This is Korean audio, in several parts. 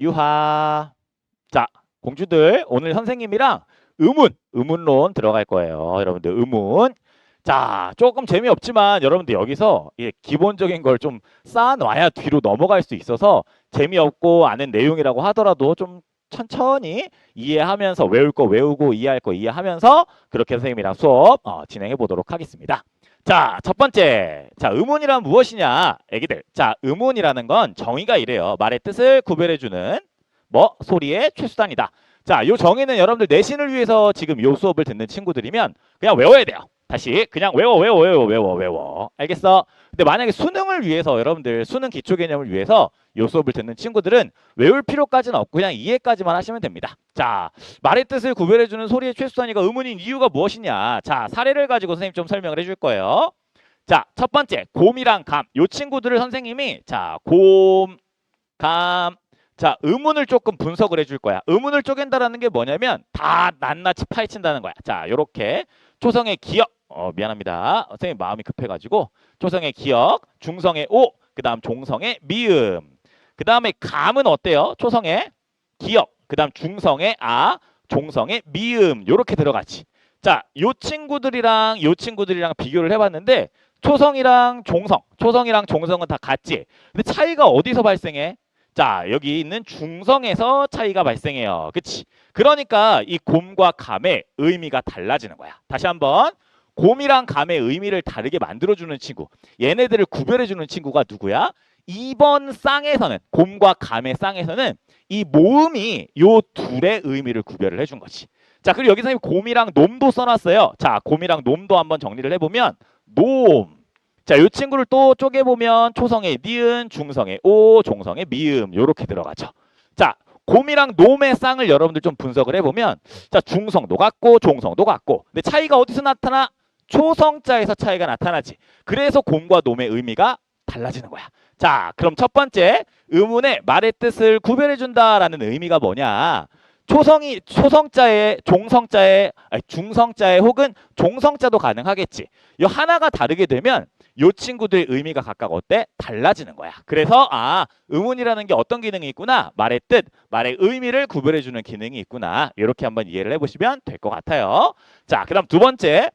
유하. 자, 공주들 오늘 선생님이랑 의문, 의문론 들어갈 거예요. 여러분들 의문. 자, 조금 재미없지만 여러분들 여기서 예, 기본적인 걸 좀 쌓아놔야 뒤로 넘어갈 수 있어서 재미없고 아는 내용이라고 하더라도 좀 천천히 이해하면서 외울 거 외우고 이해할 거 이해하면서 그렇게 선생님이랑 수업 어, 진행해 보도록 하겠습니다. 자, 첫 번째. 자, 의문이란 무엇이냐? 애기들. 자, 의문이라는 건 정의가 이래요. 말의 뜻을 구별해 주는 뭐 소리의 최수단이다. 자, 요 정의는 여러분들 내신을 위해서 지금 요 수업을 듣는 친구들이면 그냥 외워야 돼요. 다시 그냥 외워 외워 외워 외워 외워. 알겠어? 근데 만약에 수능을 위해서 여러분들 수능 기초 개념을 위해서 요 수업을 듣는 친구들은 외울 필요까지는 없고 그냥 이해까지만 하시면 됩니다. 자, 말의 뜻을 구별해 주는 소리의 최수단위가 의문인 이유가 무엇이냐? 자, 사례를 가지고 선생님 좀 설명을 해줄 거예요. 자, 첫 번째 곰이랑 감. 요 친구들을 선생님이 자, 곰, 감. 자, 의문을 조금 분석을 해줄 거야. 의문을 쪼갠다라는 게 뭐냐면 다 낱낱이 파헤친다는 거야. 자, 요렇게 초성의 기억. 어, 미안합니다. 선생님 마음이 급해가지고 초성의 기억, 중성의 오, 그 다음 종성의 미음. 그 다음에 감은 어때요? 초성의 기억, 그 다음 중성의 아, 종성의 미음. 요렇게 들어가지. 자, 요 친구들이랑 요 친구들이랑 비교를 해봤는데 초성이랑 종성, 초성이랑 종성은 다 같지. 근데 차이가 어디서 발생해? 자, 여기 있는 중성에서 차이가 발생해요. 그치? 그러니까 이 곰과 감의 의미가 달라지는 거야. 다시 한번. 곰이랑 감의 의미를 다르게 만들어주는 친구. 얘네들을 구별해주는 친구가 누구야? 이번 쌍에서는, 곰과 감의 쌍에서는 이 모음이 요 둘의 의미를 구별을 해준 거지. 자, 그리고 여기 선생님 곰이랑 놈도 써놨어요. 자, 곰이랑 놈도 한번 정리를 해보면, 놈. 자, 이 친구를 또 쪼개보면 초성의 니은, 중성의 오, 종성의 미음 요렇게 들어가죠. 자, 곰이랑 놈의 쌍을 여러분들 좀 분석을 해보면 자, 중성도 같고 종성도 같고 근데 차이가 어디서 나타나? 초성자에서 차이가 나타나지. 그래서 곰과 놈의 의미가 달라지는 거야. 자, 그럼 첫 번째 의문의 말의 뜻을 구별해 준다라는 의미가 뭐냐? 초성이 초성자의 종성자의 아니, 중성자의 혹은 종성자도 가능하겠지. 이 하나가 다르게 되면 요 친구들의 의미가 각각 어때? 달라지는 거야. 그래서 아 의문이라는 게 어떤 기능이 있구나. 말의 뜻, 말의 의미를 구별해주는 기능이 있구나. 이렇게 한번 이해를 해보시면 될 것 같아요. 자, 그다음 두 번째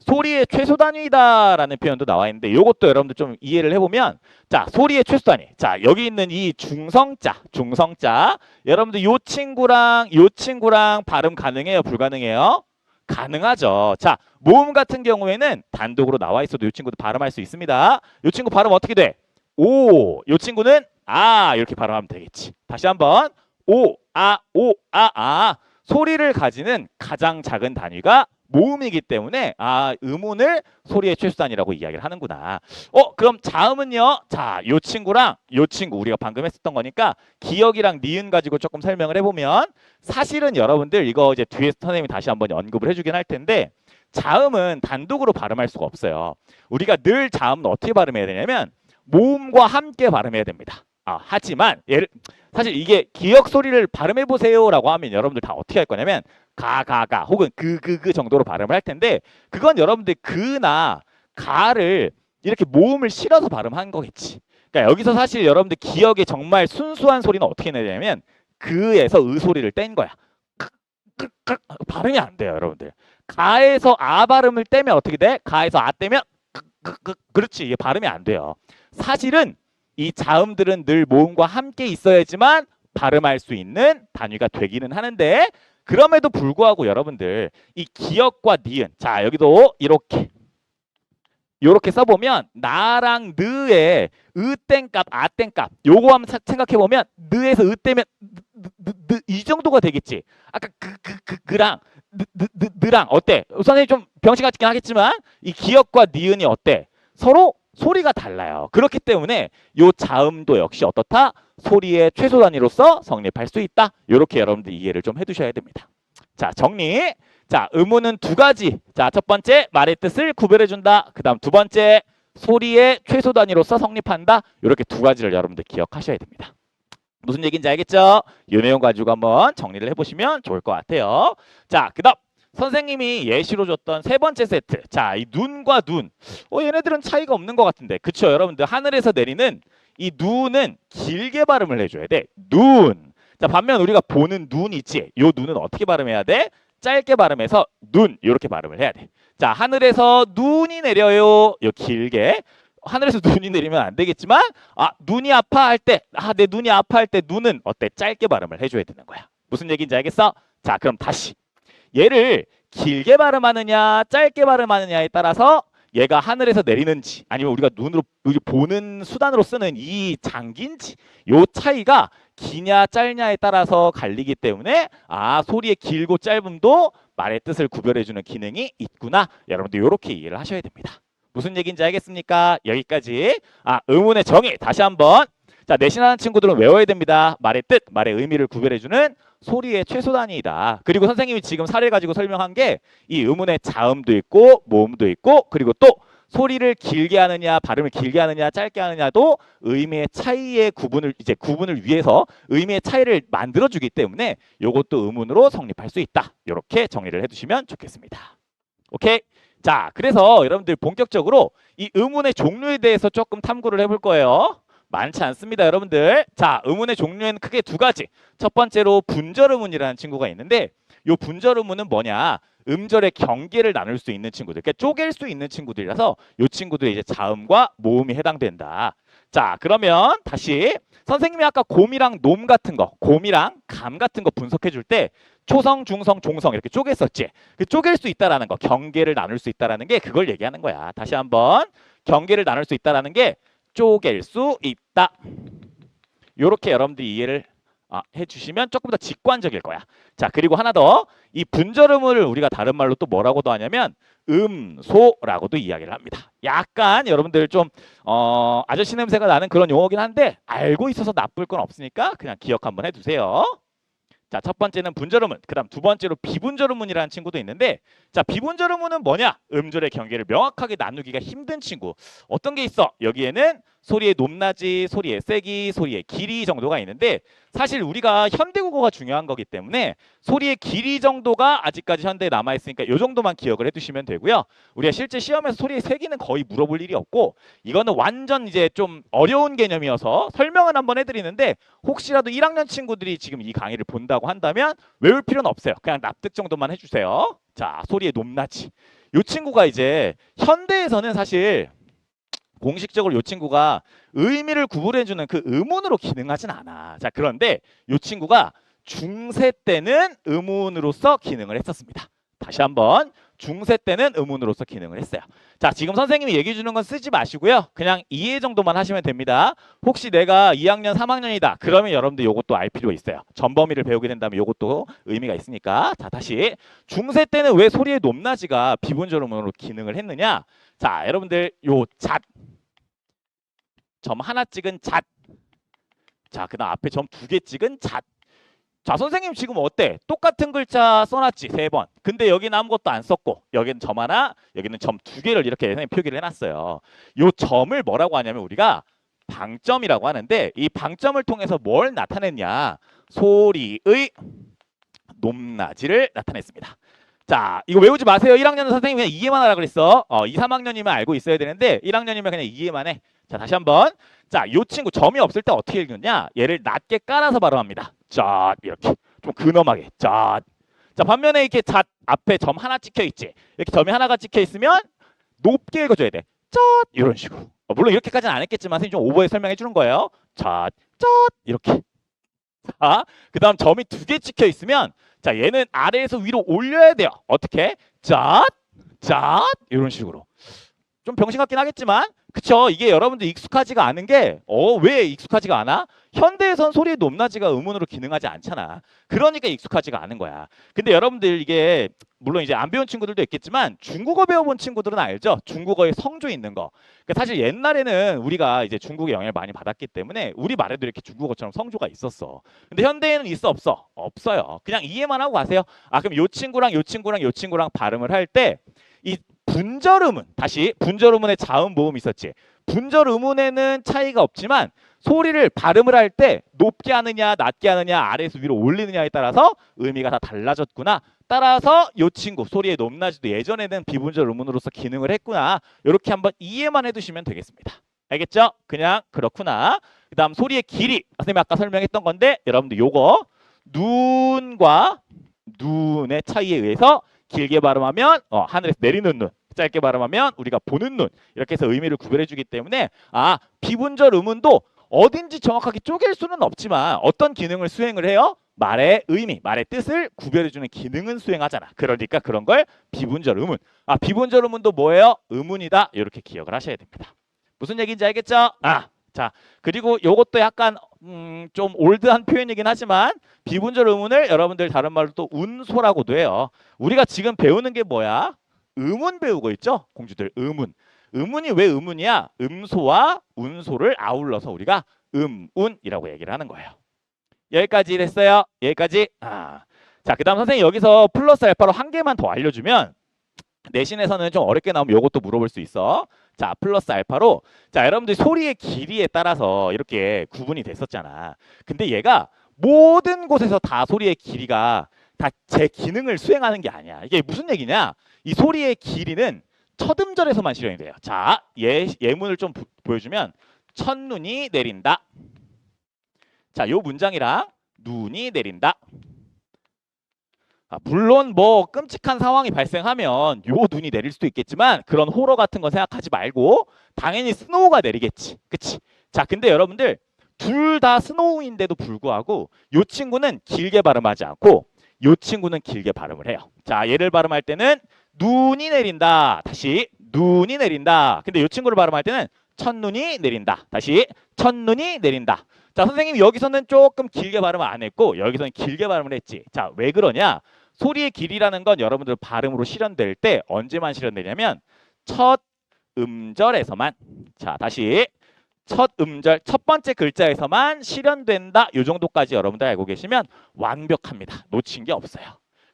소리의 최소 단위다라는 표현도 나와 있는데 이것도 여러분들 좀 이해를 해보면 자 소리의 최소 단위. 자 여기 있는 이 중성자 중성자. 여러분들 요 친구랑 요 친구랑 발음 가능해요? 불가능해요? 가능하죠. 자 모음 같은 경우에는 단독으로 나와 있어도 요 친구도 발음할 수 있습니다. 요 친구 발음 어떻게 돼? 오, 요 친구는 아 이렇게 발음하면 되겠지. 다시 한번. 오, 아, 오, 아, 아. 소리를 가지는 가장 작은 단위가 모음이기 때문에 아 음운을 소리의 최소단이라고 이야기를 하는구나. 어 그럼 자음은요. 자, 요 친구랑 요 친구 우리가 방금 했었던 거니까 기억이랑 니은 가지고 조금 설명을 해보면 사실은 여러분들 이거 이제 뒤에 선생님이 다시 한번 언급을 해주긴 할 텐데 자음은 단독으로 발음할 수가 없어요. 우리가 늘 자음은 어떻게 발음해야 되냐면 모음과 함께 발음해야 됩니다. 아, 하지만 예를 사실 이게 기억 소리를 발음해 보세요라고 하면 여러분들 다 어떻게 할 거냐면 가가 가 혹은 그 그 그 정도로 발음을 할 텐데 그건 여러분들 그나 가를 이렇게 모음을 실어서 발음한 거겠지. 그러니까 여기서 사실 여러분들 기억에 정말 순수한 소리는 어떻게 내냐면 그에서 의 소리를 뗀 거야. 발음이 안 돼요, 여러분들. 가에서 아 발음을 떼면 어떻게 돼? 가에서 아 떼면 그렇지 이게 발음이 안 돼요. 사실은 이 자음들은 늘 모음과 함께 있어야지만 발음할 수 있는 단위가 되기는 하는데 그럼에도 불구하고 여러분들 이 기억과 니은 자 여기도 이렇게 요렇게 써보면 나랑 느의 으땡값 아땡값 요거 한번 생각해 보면 느에서 으떼면 이 정도가 되겠지. 아까 그 그 그 그랑 느, 느, 느, 느랑 어때? 선생님 좀 병신 같긴 하겠지만 이 기억과 니은이 어때? 서로 소리가 달라요. 그렇기 때문에 요 자음도 역시 어떻다? 소리의 최소 단위로서 성립할 수 있다. 이렇게 여러분들 이해를 좀 해두셔야 됩니다. 자 정리. 자 의문은 두 가지. 자 첫 번째 말의 뜻을 구별해준다. 그 다음 두 번째 소리의 최소 단위로서 성립한다. 이렇게 두 가지를 여러분들 기억하셔야 됩니다. 무슨 얘기인지 알겠죠? 이 내용 가지고 한번 정리를 해보시면 좋을 것 같아요. 자 그 다음 선생님이 예시로 줬던 세 번째 세트. 자, 이 눈과 눈. 어, 얘네들은 차이가 없는 것 같은데. 그쵸, 여러분들. 하늘에서 내리는 이 눈은 길게 발음을 해줘야 돼. 눈. 자, 반면 우리가 보는 눈 있지. 요 눈은 어떻게 발음해야 돼? 짧게 발음해서 눈 이렇게 발음을 해야 돼. 자, 하늘에서 눈이 내려요. 요 길게. 하늘에서 눈이 내리면 안 되겠지만 아, 눈이 아파할 때 아, 내 눈이 아파할 때 눈은 어때? 짧게 발음을 해 줘야 되는 거야. 무슨 얘기인지 알겠어? 자, 그럼 다시. 얘를 길게 발음하느냐, 짧게 발음하느냐에 따라서 얘가 하늘에서 내리는지 아니면 우리가 눈으로 보는 수단으로 쓰는 이 장기인지 요 차이가 기냐 짧냐에 따라서 갈리기 때문에 아 소리의 길고 짧음도 말의 뜻을 구별해주는 기능이 있구나. 여러분들 이렇게 이해를 하셔야 됩니다. 무슨 얘기인지 알겠습니까? 여기까지. 아 의문의 정의. 다시 한번 자 내신하는 친구들은 외워야 됩니다 말의 뜻 말의 의미를 구별해주는 소리의 최소 단위이다 그리고 선생님이 지금 사례 가지고 설명한 게 이 의문의 자음도 있고 모음도 있고 그리고 또 소리를 길게 하느냐 발음을 길게 하느냐 짧게 하느냐도 의미의 차이의 구분을 이제 구분을 위해서 의미의 차이를 만들어 주기 때문에 요것도 의문으로 성립할 수 있다. 이렇게 정리를 해 두시면 좋겠습니다. 오케이? 자, 그래서 여러분들 본격적으로 이 의문의 종류에 대해서 조금 탐구를 해볼 거예요. 많지 않습니다, 여러분들. 자, 의문의 종류에는 크게 두 가지. 첫 번째로 분절 의문이라는 친구가 있는데 요 분절 의문은 뭐냐? 음절의 경계를 나눌 수 있는 친구들, 그러니까 쪼갤 수 있는 친구들이라서 이 친구들이 이제 자음과 모음이 해당된다. 자, 그러면 다시 선생님이 아까 곰이랑 놈 같은 거, 곰이랑 감 같은 거 분석해 줄 때 초성, 중성, 종성 이렇게 쪼갰었지. 그 쪼갤 수 있다라는 거, 경계를 나눌 수 있다라는 게 그걸 얘기하는 거야. 다시 한번 경계를 나눌 수 있다라는 게 쪼갤 수 있다. 요렇게 여러분들이 이해를 아, 해주시면 조금 더 직관적일 거야. 자, 그리고 하나 더. 이 분절음을 우리가 다른 말로 또 뭐라고도 하냐면 음소라고도 이야기를 합니다. 약간 여러분들 좀 어, 아저씨 냄새가 나는 그런 용어긴 한데 알고 있어서 나쁠 건 없으니까 그냥 기억 한번 해두세요. 자, 첫 번째는 분절음문, 그다음 두 번째로 비분절음문이라는 친구도 있는데, 자, 비분절음문은 뭐냐? 음절의 경계를 명확하게 나누기가 힘든 친구. 어떤 게 있어? 여기에는 소리의 높낮이, 소리의 세기, 소리의 길이 정도가 있는데, 사실 우리가 현대국어가 중요한 거기 때문에 소리의 길이 정도가 아직까지 현대에 남아 있으니까 이 정도만 기억을 해두시면 되고요. 우리가 실제 시험에서 소리의 세기는 거의 물어볼 일이 없고, 이거는 완전 이제 좀 어려운 개념이어서 설명은 한번 해드리는데, 혹시라도 1학년 친구들이 지금 이 강의를 본다고 한다면 외울 필요는 없어요. 그냥 납득 정도만 해주세요. 자, 소리의 높낮이. 이 친구가 이제 현대에서는 사실 공식적으로 이 친구가 의미를 구분해주는 그 의문으로 기능하진 않아. 자, 그런데 이 친구가 중세 때는 의문으로서 기능을 했었습니다. 다시 한번 중세 때는 의문으로서 기능을 했어요. 자, 지금 선생님이 얘기해 주는 건 쓰지 마시고요. 그냥 이해 정도만 하시면 됩니다. 혹시 내가 2학년, 3학년이다. 그러면 여러분들 요것도 알 필요 있어요. 전범위를 배우게 된다면 요것도 의미가 있으니까. 자, 다시 중세 때는 왜 소리의 높낮이가 비분절 의문으로 기능을 했느냐? 자, 여러분들 요 잣. 점 하나 찍은 잣. 자, 그다음 앞에 점 두 개 찍은 잣. 자, 선생님 지금 어때? 똑같은 글자 써놨지 세 번. 근데 여기는 아무것도 안 썼고 여기는 점 하나, 여기는 점 두 개를 이렇게 선생님 표기를 해놨어요. 요 점을 뭐라고 하냐면 우리가 방점이라고 하는데 이 방점을 통해서 뭘 나타냈냐? 소리의 높낮이를 나타냈습니다. 자, 이거 외우지 마세요. 1학년은 선생님이 그냥 이해만 하라 그랬어. 어, 2, 3학년이면 알고 있어야 되는데 1학년이면 그냥 이해만 해. 자, 다시 한번. 자, 이 친구 점이 없을 때 어떻게 읽느냐? 얘를 낮게 깔아서 발음합니다. 자, 이렇게 좀 근엄하게. 자, 자 반면에 이렇게 잣 앞에 점 하나 찍혀 있지. 이렇게 점이 하나가 찍혀 있으면 높게 읽어 줘야 돼. cat 이런 식으로. 어, 물론 이렇게까지는 안 했겠지만 선생님 좀 오버해 설명해 주는 거예요. cat, cat 이렇게. 자, 그다음 점이 두 개 찍혀 있으면 자 얘는 아래에서 위로 올려야 돼요. 어떻게? cat, cat 이런 식으로. 좀 병신 같긴 하겠지만 그쵸 이게 여러분들 익숙하지가 않은 게 어 왜 익숙하지가 않아? 현대에선 소리의 높낮이가 의문으로 기능하지 않잖아. 그러니까 익숙하지가 않은 거야. 근데 여러분들 이게 물론 이제 안 배운 친구들도 있겠지만 중국어 배워본 친구들은 알죠? 중국어에 성조 있는 거. 그러니까 사실 옛날에는 우리가 이제 중국의 영향을 많이 받았기 때문에 우리 말에도 이렇게 중국어처럼 성조가 있었어. 근데 현대에는 있어 없어? 없어요. 그냥 이해만 하고 가세요. 아 그럼 요 친구랑 요 친구랑 요 친구랑 발음을 할 때 이 분절 의문 다시 분절 의문의 자음 모음 있었지. 분절 의문에는 차이가 없지만 소리를 발음을 할 때 높게 하느냐 낮게 하느냐 아래에서 위로 올리느냐에 따라서 의미가 다 달라졌구나. 따라서 요 친구 소리의 높낮이도 예전에는 비분절 의문으로서 기능을 했구나. 이렇게 한번 이해만 해두시면 되겠습니다. 알겠죠? 그냥 그렇구나. 그 다음 소리의 길이 선생님이 아까 설명했던 건데 여러분들 요거 눈과 눈의 차이에 의해서 길게 발음하면 어, 하늘에서 내리는 눈, 짧게 발음하면 우리가 보는 눈 이렇게 해서 의미를 구별해 주기 때문에 아 비분절 음운도 어딘지 정확하게 쪼갤 수는 없지만 어떤 기능을 수행을 해요? 말의 의미, 말의 뜻을 구별해 주는 기능은 수행하잖아. 그러니까 그런 걸 비분절 음운. 아 비분절 음운도 뭐예요? 음운이다. 이렇게 기억을 하셔야 됩니다. 무슨 얘기인지 알겠죠? 아, 자 그리고 요것도 약간 음, 좀 올드한 표현이긴 하지만 비분절 음운을 여러분들 다른 말로 또 운소라고도 해요. 우리가 지금 배우는 게 뭐야? 음운 배우고 있죠? 공주들 음운. 음운이 왜 음운이야? 음소와 운소를 아울러서 우리가 음운이라고 얘기를 하는 거예요. 여기까지 됐어요. 여기까지. 아. 자, 그다음 선생님 여기서 플러스 알파로 한 개만 더 알려주면 내신에서는 좀 어렵게 나오면 이것도 물어볼 수 있어. 자, 플러스 알파로 자, 여러분들 소리의 길이에 따라서 이렇게 구분이 됐었잖아. 근데 얘가 모든 곳에서 다 소리의 길이가 다 제 기능을 수행하는 게 아니야. 이게 무슨 얘기냐? 이 소리의 길이는 첫 음절에서만 실현이 돼요. 자, 예, 예문을 좀 부- 보여주면 첫눈이 내린다. 자, 요 문장이랑 눈이 내린다. 아, 물론 뭐 끔찍한 상황이 발생하면 요 눈이 내릴 수도 있겠지만 그런 호러 같은 거 생각하지 말고 당연히 스노우가 내리겠지. 그치? 자, 근데 여러분들 둘 다 스노우인데도 불구하고 요 친구는 길게 발음하지 않고 요 친구는 길게 발음을 해요. 자, 얘를 발음할 때는 눈이 내린다. 다시 눈이 내린다. 근데 요 친구를 발음할 때는 첫눈이 내린다. 다시 첫눈이 내린다. 자, 선생님 여기서는 조금 길게 발음을 안 했고 여기서는 길게 발음을 했지. 자, 왜 그러냐? 소리의 길이라는 건 여러분들 발음으로 실현될 때 언제만 실현되냐면 첫 음절에서만 자, 다시 첫 음절 첫 번째 글자에서만 실현된다. 요 정도까지 여러분들 알고 계시면 완벽합니다. 놓친 게 없어요.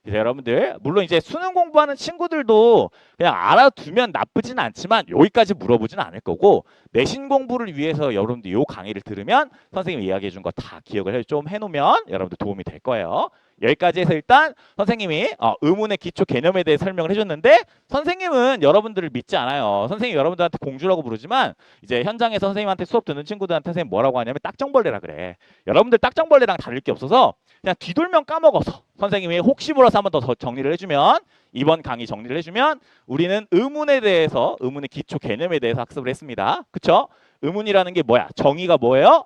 그래서 여러분들 물론 이제 수능 공부하는 친구들도 그냥 알아두면 나쁘진 않지만 여기까지 물어보진 않을 거고 내신 공부를 위해서 여러분들 요 강의를 들으면 선생님이 이야기해 준 거 다 기억을 해- 좀 해놓으면 여러분들 도움이 될 거예요. 여기까지 해서 일단 선생님이 어, 의문의 기초 개념에 대해 설명을 해줬는데 선생님은 여러분들을 믿지 않아요. 선생님 여러분들한테 공주라고 부르지만 이제 현장에서 선생님한테 수업 듣는 친구들한테 선생님 뭐라고 하냐면 딱정벌레라 그래. 여러분들 딱정벌레랑 다를 게 없어서 그냥 뒤돌면 까먹어서 선생님이 혹시 몰라서 한 번 더 정리를 해주면 이번 강의 정리를 해주면 우리는 의문에 대해서 의문의 기초 개념에 대해서 학습을 했습니다. 그쵸? 의문이라는 게 뭐야? 정의가 뭐예요?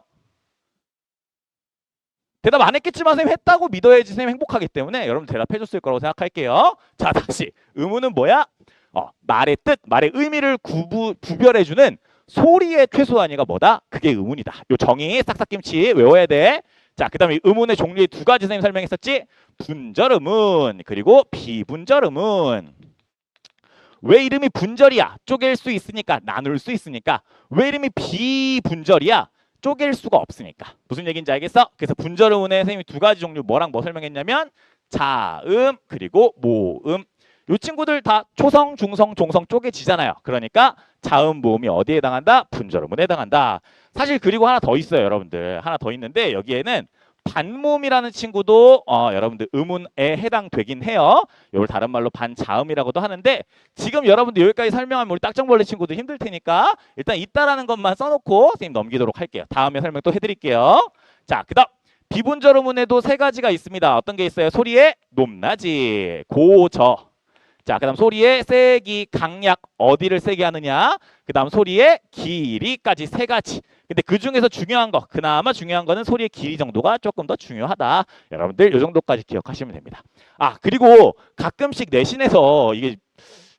대답 안 했겠지만 선생님 했다고 믿어야지 선생님 행복하기 때문에 여러분 대답해 줬을 거라고 생각할게요. 자 다시 의문은 뭐야? 어, 말의 뜻, 말의 의미를 구부, 구별해 주는 소리의 최소한이가 뭐다? 그게 의문이다. 요 정의 싹싹김치 외워야 돼. 자 그다음에 의문의 종류의 두 가지 선생님 설명했었지? 분절 의문 그리고 비분절 의문. 왜 이름이 분절이야? 쪼갤 수 있으니까 나눌 수 있으니까. 왜 이름이 비분절이야? 쪼갤 수가 없으니까. 무슨 얘기인지 알겠어? 그래서 분절 의문의 선생님이 두 가지 종류 뭐랑 뭐 설명했냐면 자음 그리고 모음. 이 친구들 다 초성, 중성, 종성 쪼개지잖아요. 그러니까 자음, 모음이 어디에 해당한다? 분절 의문에 해당한다. 사실 그리고 하나 더 있어요, 여러분들. 하나 더 있는데 여기에는 반모음이라는 친구도 어, 여러분들 의문에 해당되긴 해요. 이걸 다른 말로 반자음이라고도 하는데 지금 여러분들 여기까지 설명하면 우리 딱정벌레 친구들 힘들 테니까 일단 있다라는 것만 써놓고 선생님 넘기도록 할게요. 다음에 설명 또 해드릴게요. 자, 그다음 비분절 의문에도 세 가지가 있습니다. 어떤 게 있어요? 소리의 높낮이, 고저. 자, 그 다음 소리의 세기, 강약 어디를 세게 하느냐? 그 다음 소리의 길이까지 세 가지. 근데 그 중에서 중요한 거, 그나마 중요한 거는 소리의 길이 정도가 조금 더 중요하다. 여러분들 이 정도까지 기억하시면 됩니다. 아, 그리고 가끔씩 내신에서 이게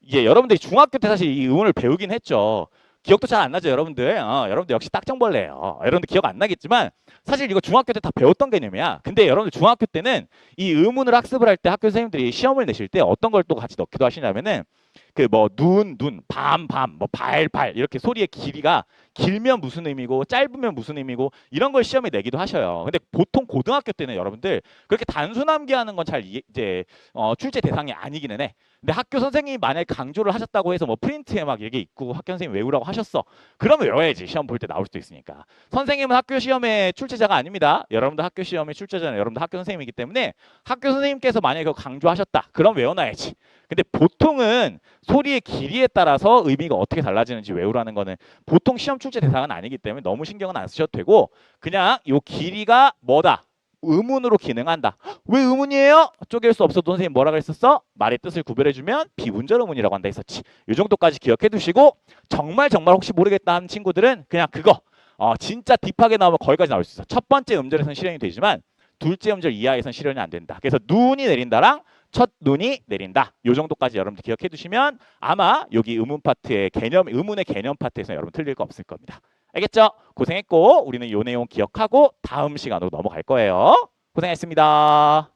이게 여러분들이 중학교 때 사실 이 음원을 배우긴 했죠. 기억도 잘 안 나죠, 여러분들. 어, 여러분들 역시 딱정벌레예요. 어, 여러분들 기억 안 나겠지만 사실 이거 중학교 때 다 배웠던 개념이야. 근데 여러분들 중학교 때는 이 의문을 학습을 할 때 학교 선생님들이 시험을 내실 때 어떤 걸 또 같이 넣기도 하시냐면은 그 뭐 눈, 눈, 밤, 밤, 뭐 발, 발 이렇게 소리의 길이가 길면 무슨 의미고 짧으면 무슨 의미고 이런 걸 시험에 내기도 하셔요. 근데 보통 고등학교 때는 여러분들 그렇게 단순함기하는 건 잘 이제 어, 출제 대상이 아니기는 해. 근데 학교 선생님이 만약에 강조를 하셨다고 해서 뭐 프린트에 막 이게 있고 학교 선생님 외우라고 하셨어. 그러면 외워야지 시험 볼 때 나올 수도 있으니까. 선생님은 학교 시험의 출제자가 아닙니다. 여러분도 학교 시험의 출제자는 여러분도 학교 선생님이기 때문에 학교 선생님께서 만약에 강조하셨다. 그럼 외워놔야지. 근데 보통은 소리의 길이에 따라서 의미가 어떻게 달라지는지 외우라는 거는 보통 시험 출제 대상은 아니기 때문에 너무 신경은 안 쓰셔도 되고 그냥 요 길이가 뭐다? 의문으로 기능한다. 왜 의문이에요? 쪼갤 수 없어도 선생님 뭐라 그랬었어? 말의 뜻을 구별해주면 비문절 의문이라고 한다 했었지. 이 정도까지 기억해 두시고 정말 정말 혹시 모르겠다 하는 친구들은 그냥 그거 어, 진짜 딥하게 나오면 거기까지 나올 수 있어. 첫 번째 음절에선 실현이 되지만 둘째 음절 이하에선 실현이 안 된다. 그래서 눈이 내린다랑 첫 눈이 내린다. 요 정도까지 여러분들 기억해 두시면 아마 여기 의문 파트의 개념 의문의 개념 파트에서 여러분 틀릴 거 없을 겁니다. 알겠죠? 고생했고 우리는 요 내용 기억하고 다음 시간으로 넘어갈 거예요. 고생했습니다.